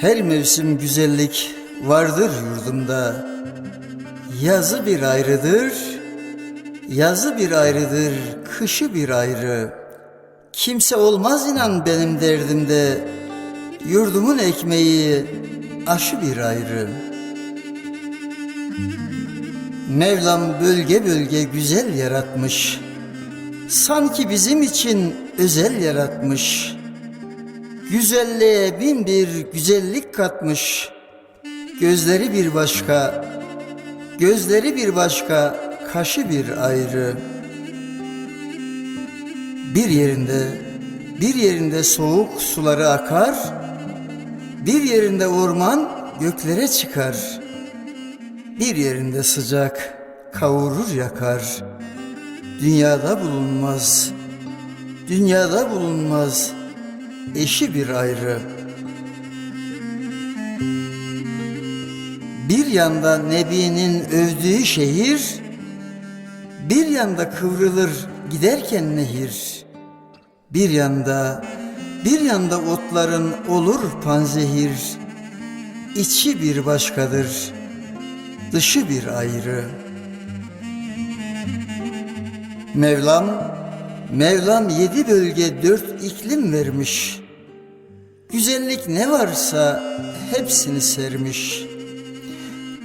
Her mevsim güzellik vardır yurdumda. Yazı bir ayrıdır, yazı bir ayrıdır, kışı bir ayrı. Kimse olmaz inan benim derdimde, yurdumun ekmeği aşı bir ayrı. Mevlam bölge bölge güzel yaratmış, sanki bizim için özel yaratmış. Güzelliğe bin bir güzellik katmış. Gözleri bir başka, gözleri bir başka, kaşı bir ayrı. Bir yerinde, bir yerinde soğuk suları akar, bir yerinde orman göklere çıkar. Bir yerinde sıcak kavurur yakar. Dünyada bulunmaz, dünyada bulunmaz eşi bir ayrı. Bir yanda Nebi'nin övdüğü şehir, bir yanda kıvrılır giderken nehir. Bir yanda, bir yanda otların olur panzehir. İçi bir başkadır, dışı bir ayrı. Mevlam Mevlam yedi bölge dört iklim vermiş. Güzellik ne varsa hepsini sermiş.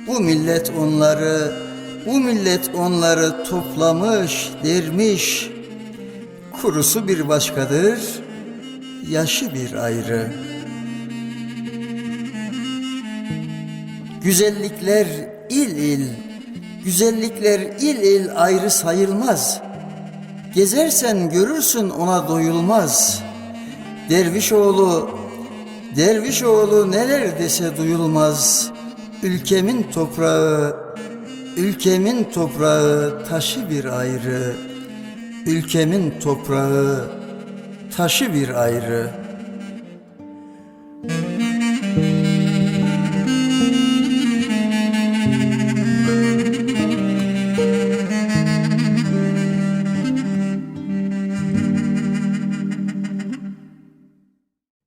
Bu millet onları, bu millet onları toplamış, dermiş. Kurusu bir başkadır, yaşı bir ayrı. Güzellikler il il, güzellikler il il ayrı sayılmaz.'' Gezersen görürsün ona doyulmaz. Derviş oğlu, derviş oğlu neler dese duyulmaz. Ülkemin toprağı, ülkemin toprağı taşı bir ayrı. Ülkemin toprağı taşı bir ayrı.